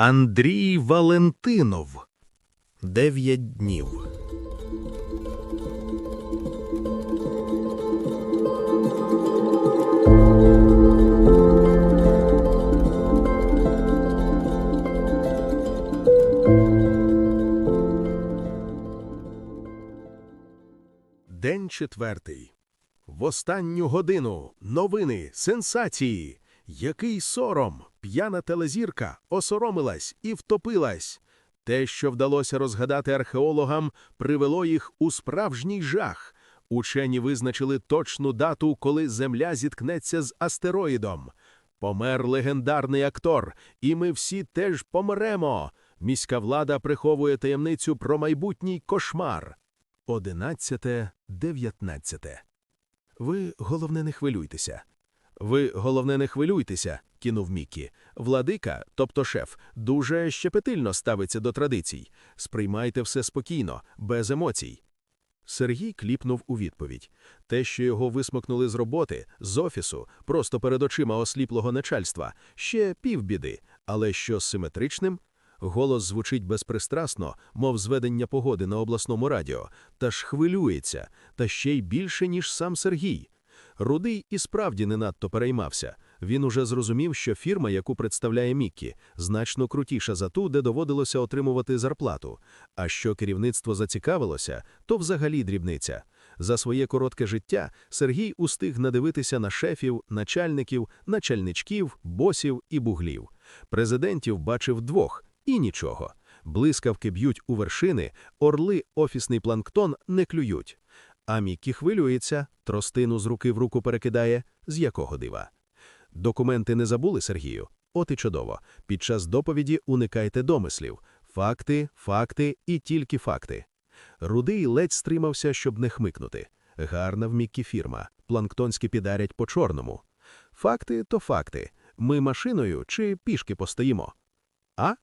Андрій Валентинов. Дев'ять днів. День четвертий. В останню годину новини, сенсації. Який сором! П'яна телезірка осоромилась і втопилась. Те, що вдалося розгадати археологам, привело їх у справжній жах. Учені визначили точну дату, коли Земля зіткнеться з астероїдом. Помер легендарний актор, і ми всі теж помремо. Міська влада приховує таємницю про майбутній кошмар. Одинадцяте, дев'ятнадцяте. Ви, головне, не хвилюйтеся. Ви, головне, не хвилюйтеся, кинув Мікі. Владика, тобто шеф, дуже щепетильно ставиться до традицій. Сприймайте все спокійно, без емоцій. Сергій кліпнув у відповідь. Те, що його висмокнули з роботи, з офісу, просто перед очима осліплого начальства, ще півбіди, але що з симетричним? Голос звучить безпристрасно, мов зведення погоди на обласному радіо, та ж хвилюється, та ще й більше, ніж сам Сергій. Рудий і справді не надто переймався. Він уже зрозумів, що фірма, яку представляє Міккі, значно крутіша за ту, де доводилося отримувати зарплату. А що керівництво зацікавилося, то взагалі дрібниця. За своє коротке життя Сергій устиг надивитися на шефів, начальників, начальничків, босів і буглів. Президентів бачив двох і нічого. Блискавки б'ють у вершини, орли, офісний планктон не клюють. А Міккі хвилюється, тростину з руки в руку перекидає, з якого дива. Документи не забули, Сергію? От і чудово. Під час доповіді уникайте домислів. Факти, факти і тільки факти. Рудий ледь стримався, щоб не хмикнути. Гарна в Міккі фірма. Планктонські підарять по чорному. Факти то факти. Ми машиною чи пішки постоїмо? А?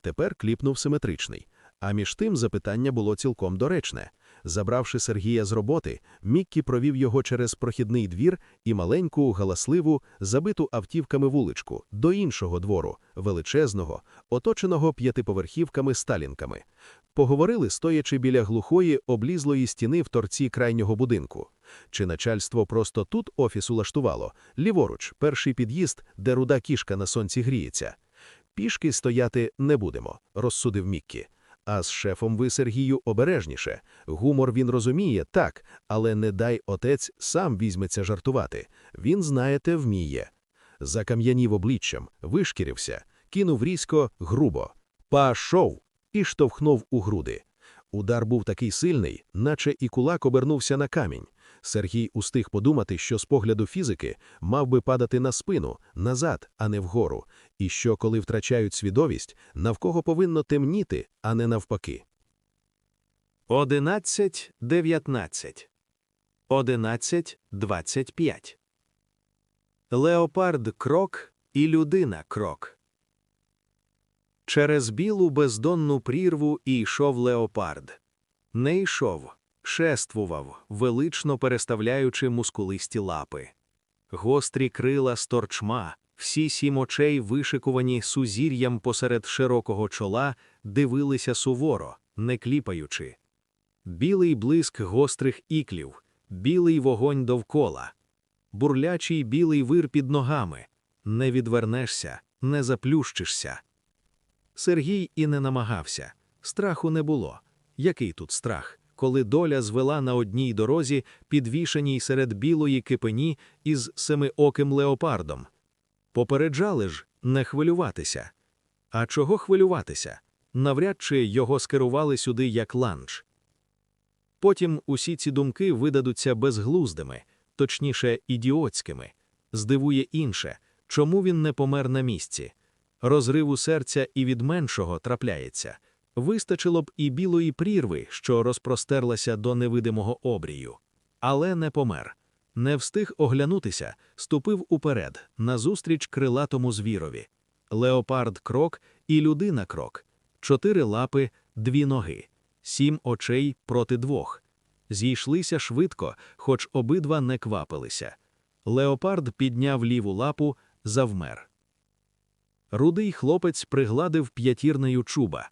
Тепер кліпнув симетричний. А між тим запитання було цілком доречне. Забравши Сергія з роботи, Міккі провів його через прохідний двір і маленьку, галасливу, забиту автівками вуличку, до іншого двору, величезного, оточеного п'ятиповерхівками сталінками. Поговорили, стоячи біля глухої, облізлої стіни в торці крайнього будинку. Чи начальство просто тут офіс улаштувало, ліворуч, перший під'їзд, де руда кішка на сонці гріється. Пішки стояти не будемо, розсудив Міккі. А з шефом ви, Сергію, обережніше. Гумор він розуміє, так, але не дай отець сам візьметься жартувати. Він, знаєте, вміє. Закам'янів обличчям, вишкірився, кинув різко, грубо. Пашов! і штовхнув у груди. Удар був такий сильний, наче і кулак обернувся на камінь. Сергій устиг подумати, що з погляду фізики мав би падати на спину, назад, а не вгору, і що, коли втрачають свідомість, навкого повинно темніти, а не навпаки. 11.19 11.25 Леопард крок і людина крок. Через білу бездонну прірву і йшов леопард. Не йшов, шествував, велично переставляючи мускулисті лапи. Гострі крила сторчма, всі сім очей, вишикувані сузір'ям посеред широкого чола, дивилися суворо, не кліпаючи. Білий блиск гострих іклів, білий вогонь довкола, бурлячий білий вир під ногами. Не відвернешся, не заплющишся. Сергій і не намагався. Страху не було. Який тут страх, коли доля звела на одній дорозі, підвішеній серед білої кипені із семиоким леопардом? Попереджали ж не хвилюватися. А чого хвилюватися? Навряд чи його скерували сюди як ланч. Потім усі ці думки видадуться безглуздими, точніше, ідіотськими. Здивує інше, чому він не помер на місці. Розриву серця і від меншого трапляється. Вистачило б і білої прірви, що розпростерлася до невидимого обрію. Але не помер. Не встиг оглянутися, ступив уперед, назустріч крилатому звірові. Леопард крок і людина крок, чотири лапи, дві ноги, сім очей проти двох. Зійшлися швидко, хоч обидва не квапилися. Леопард підняв ліву лапу, завмер. Рудий хлопець пригладив п'ятірнею чуба.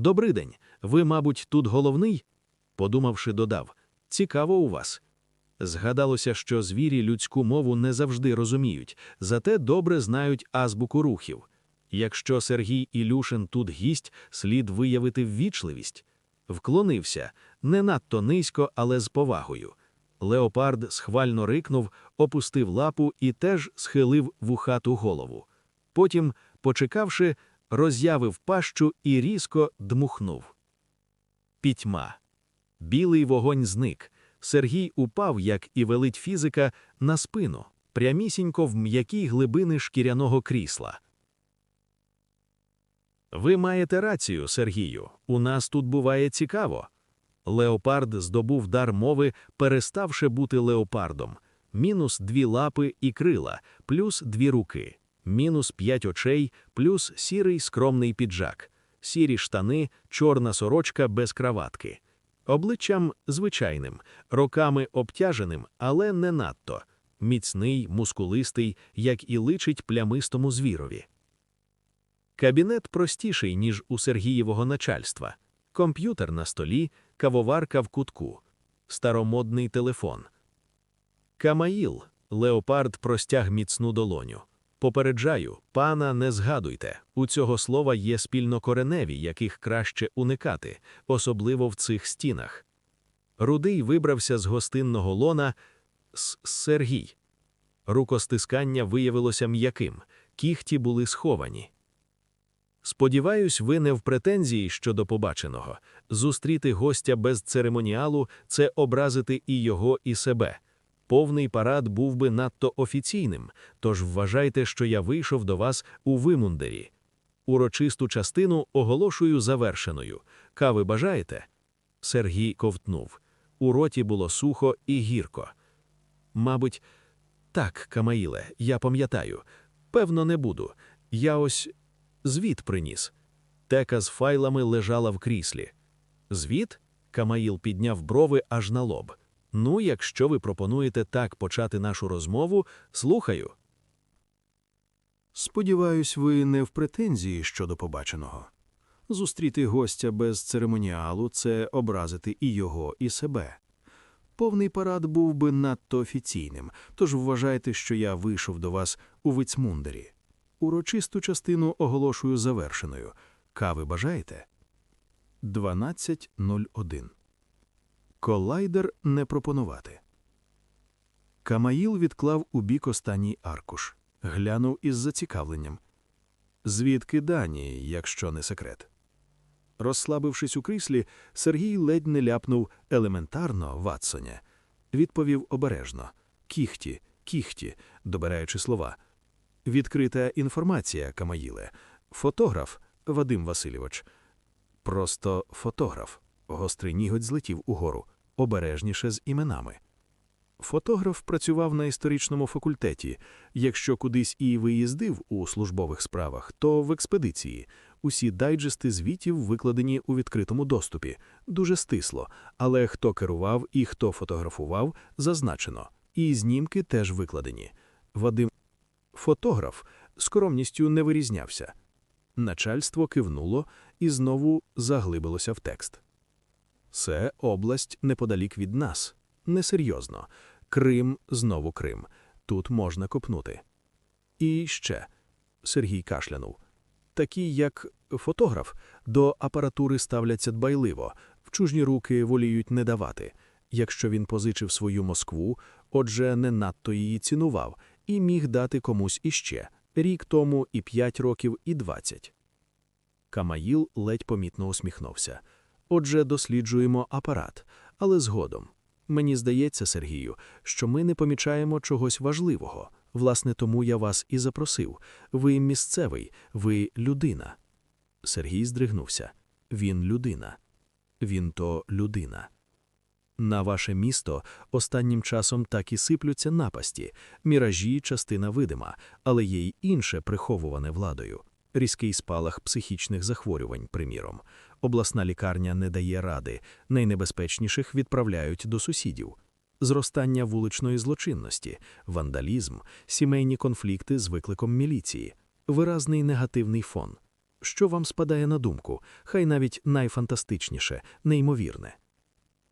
«Добрий день, ви, мабуть, тут головний?» Подумавши, додав. «Цікаво у вас». Згадалося, що звірі людську мову не завжди розуміють, зате добре знають азбуку рухів. Якщо Сергій Ілюшин тут гість, слід виявити ввічливість. Вклонився, не надто низько, але з повагою. Леопард схвально рикнув, опустив лапу і теж схилив вухату голову. Потім, почекавши, роз'явив пащу і різко дмухнув. Пітьма. Білий вогонь зник. Сергій упав, як і велить фізика, на спину, прямісінько в м'якій глибини шкіряного крісла. Ви маєте рацію, Сергію. У нас тут буває цікаво. Леопард здобув дар мови, переставши бути леопардом. Мінус дві лапи і крила, плюс дві руки, мінус п'ять очей, плюс сірий скромний піджак, сірі штани, чорна сорочка без краватки. Обличчям звичайним, роками обтяженим, але не надто. Міцний, мускулистий, як і личить плямистому звірові. Кабінет простіший, ніж у Сергієвого начальства. Комп'ютер на столі, кавоварка в кутку, старомодний телефон. Камаїл. Леопард простяг міцну долоню. Попереджаю, пана, не згадуйте. У цього слова є спільнокореневі, яких краще уникати, особливо в цих стінах. Рудий вибрався з гостинного лона з Сергій. Рукостискання виявилося м'яким, кіхті були сховані. Сподіваюсь, ви не в претензії щодо побаченого. Зустріти гостя без церемоніалу це образити і його, і себе. Повний парад був би надто офіційним, тож вважайте, що я вийшов до вас у вимундері. Урочисту частину оголошую завершеною. Кави бажаєте? Сергій ковтнув. У роті було сухо і гірко. Мабуть, так, Камаїле, я пам'ятаю. Певно, не буду. Я ось звіт приніс. Тека з файлами лежала в кріслі. Звіт? Камаїл підняв брови аж на лоб. Ну, якщо ви пропонуєте так почати нашу розмову, слухаю. Сподіваюсь, ви не в претензії щодо побаченого. Зустріти гостя без церемоніалу це образити і його, і себе. Повний парад був би надто офіційним, тож вважайте, що я вийшов до вас у вицмундері. Урочисту частину оголошую завершеною. Кави бажаєте? 12.01 Колайдер не пропонувати. Камаїл відклав у бік останній аркуш, глянув із зацікавленням. Звідки дані, якщо не секрет? Розслабившись у кріслі, Сергій ледь не ляпнув елементарно Ватсоня. Відповів обережно кіхті, кіхті, добираючи слова. Відкрита інформація, Камаїле. Фотограф Вадим Васильович. Просто фотограф. Гострий ніготь злетів угору, обережніше з іменами. Фотограф працював на історичному факультеті. Якщо кудись і виїздив у службових справах, то в експедиції. Усі дайджести звітів викладені у відкритому доступі, дуже стисло, але хто керував і хто фотографував, зазначено, і знімки теж викладені. Вадим фотограф скромністю не вирізнявся. Начальство кивнуло і знову заглибилося в текст. Це область неподалік від нас. Несерйозно. Крим знову Крим. Тут можна копнути. І ще Сергій кашлянув. Такі, як фотограф, до апаратури ставляться дбайливо, в чужні руки воліють не давати. Якщо він позичив свою Москву, отже, не надто її цінував і міг дати комусь іще рік тому, і п'ять років, і двадцять. Камаїл ледь помітно усміхнувся. Отже, досліджуємо апарат, але згодом. Мені здається, Сергію, що ми не помічаємо чогось важливого. Власне, тому я вас і запросив. Ви місцевий, ви людина. Сергій здригнувся. Він людина. Він то людина. На ваше місто останнім часом так і сиплються напасті, міражі, частина видима, але є й інше приховуване владою. Різкий спалах психічних захворювань, приміром. Обласна лікарня не дає ради, найнебезпечніших відправляють до сусідів. Зростання вуличної злочинності, вандалізм, сімейні конфлікти з викликом міліції. виразний негативний фон. Що вам спадає на думку, хай навіть найфантастичніше, неймовірне.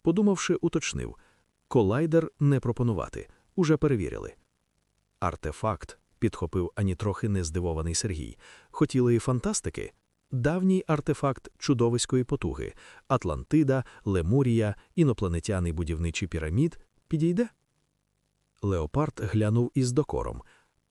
Подумавши, уточнив колайдер не пропонувати, уже перевірили. Артефакт, підхопив ані трохи не здивований Сергій. Хотіли і фантастики? Давній артефакт чудовиської потуги Атлантида, Лемурія, інопланетяни будівничі пірамід підійде? Леопард глянув із докором,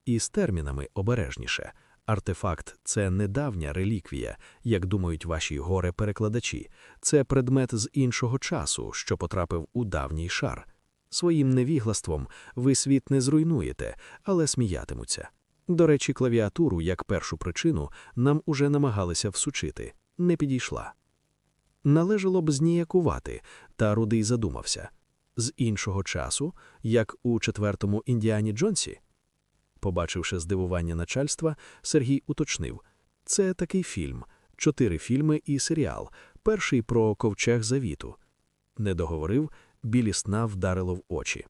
і з термінами обережніше. Артефакт це не давня реліквія, як думають ваші горе-перекладачі. Це предмет з іншого часу, що потрапив у давній шар. Своїм невіглаством ви світ не зруйнуєте, але сміятимуться. До речі, клавіатуру, як першу причину, нам уже намагалися всучити, не підійшла. Належало б зніякувати, та Рудий задумався. З іншого часу, як у четвертому Індіані Джонсі? Побачивши здивування начальства, Сергій уточнив. Це такий фільм, чотири фільми і серіал, перший про ковчег завіту. Не договорив, білі сна вдарило в очі.